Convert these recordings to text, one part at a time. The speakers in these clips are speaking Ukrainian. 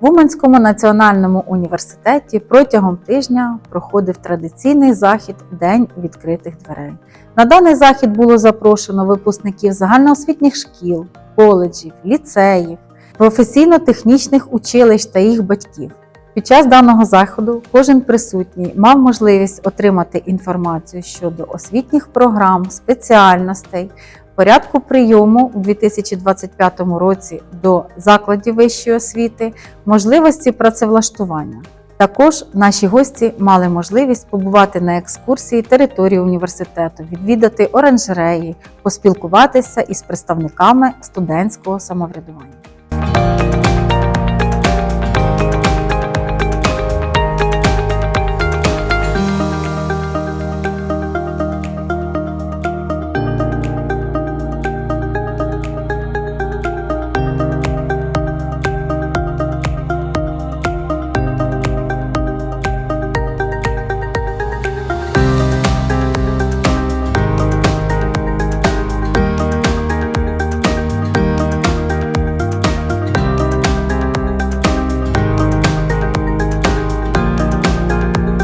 В Уманському національному університеті протягом тижня проходив традиційний захід День відкритих дверей. На даний захід було запрошено випускників загальноосвітніх шкіл, коледжів, ліцеїв, професійно-технічних училищ та їх батьків. Під час даного заходу кожен присутній мав можливість отримати інформацію щодо освітніх програм, спеціальностей, порядку прийому у 2025 році до закладів вищої освіти, можливості працевлаштування. Також наші гості мали можливість побувати на екскурсії території університету, відвідати оранжереї, поспілкуватися із представниками студентського самоврядування.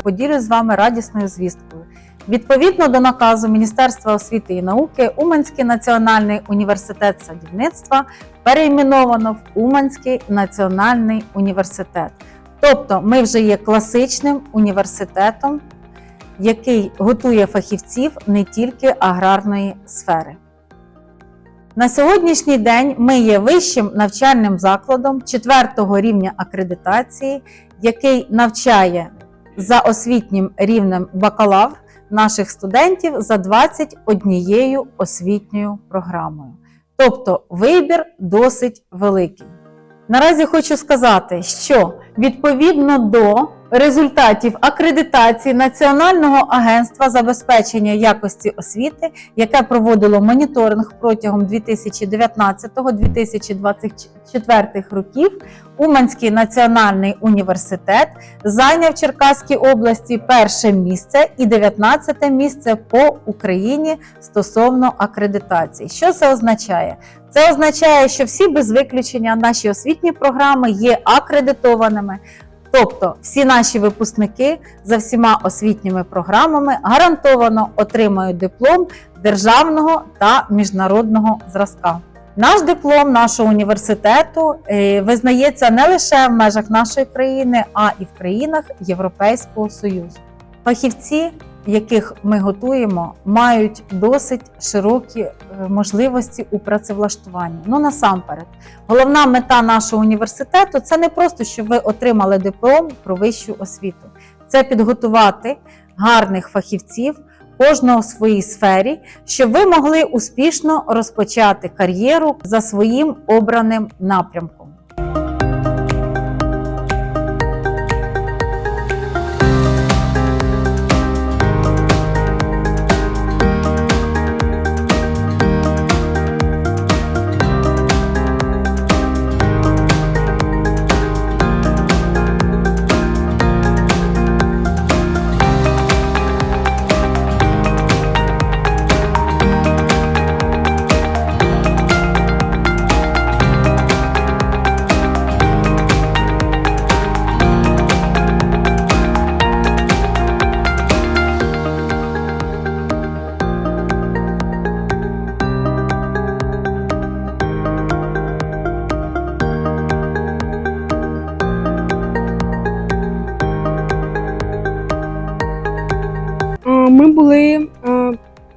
Поділюсь з вами радісною звісткою. Відповідно до наказу Міністерства освіти і науки, Уманський національний університет садівництва перейменовано в Уманський національний університет. Тобто, ми вже є класичним університетом, який готує фахівців не тільки аграрної сфери. На сьогоднішній день ми є вищим навчальним закладом 4 рівня акредитації, який навчає за освітнім рівнем бакалавр наших студентів за 21 освітньою програмою. Тобто вибір досить великий. Наразі хочу сказати, що відповідно до результатів акредитації Національного агентства забезпечення якості освіти, яке проводило моніторинг протягом 2019-2024 років, Уманський національний університет зайняв Черкаській області перше місце і 19 місце по Україні стосовно акредитації. Що це означає? Це означає, що всі без виключення наші освітні програми є акредитованими. Тобто всі наші випускники за всіма освітніми програмами гарантовано отримають диплом державного та міжнародного зразка. Наш диплом нашого університету е, визнається не лише в межах нашої країни, а і в країнах Європейського Союзу. Фахівці, яких ми готуємо, мають досить широкі е, можливості у працевлаштуванні. Ну насамперед, головна мета нашого університету це не просто, щоб ви отримали диплом про вищу освіту, це підготувати гарних фахівців. Кожного в своїй сфері, щоб ви могли успішно розпочати кар'єру за своїм обраним напрямком.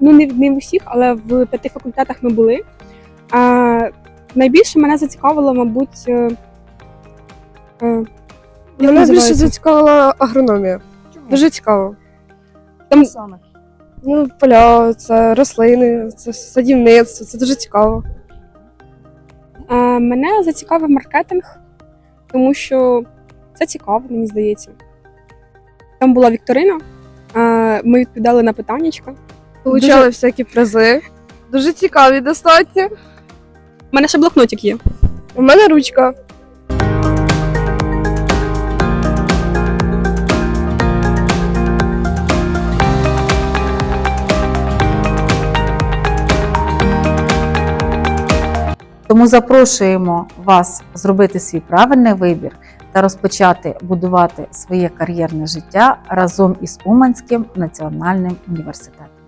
Ну не, в- не в усіх, але в п'яти факультетах ми були. А, Найбільше мене зацікавило, мабуть, е, е, як Мене більше називається? зацікавила агрономія. Дуже цікаво. Там- Ну, поля, це рослини, це садівництво, це дуже цікаво. А, мене зацікавив маркетинг, тому що це цікаво, мені здається. Там була вікторина, а, ми відповідали на питаннячка. Получали Дуже- всякі призи. Дуже цікаві достатньо. У мене ще блокнотик є. У мене ручка. Тому запрошуємо вас зробити свій правильний вибір та розпочати будувати своє кар'єрне життя разом із Уманським національним університетом.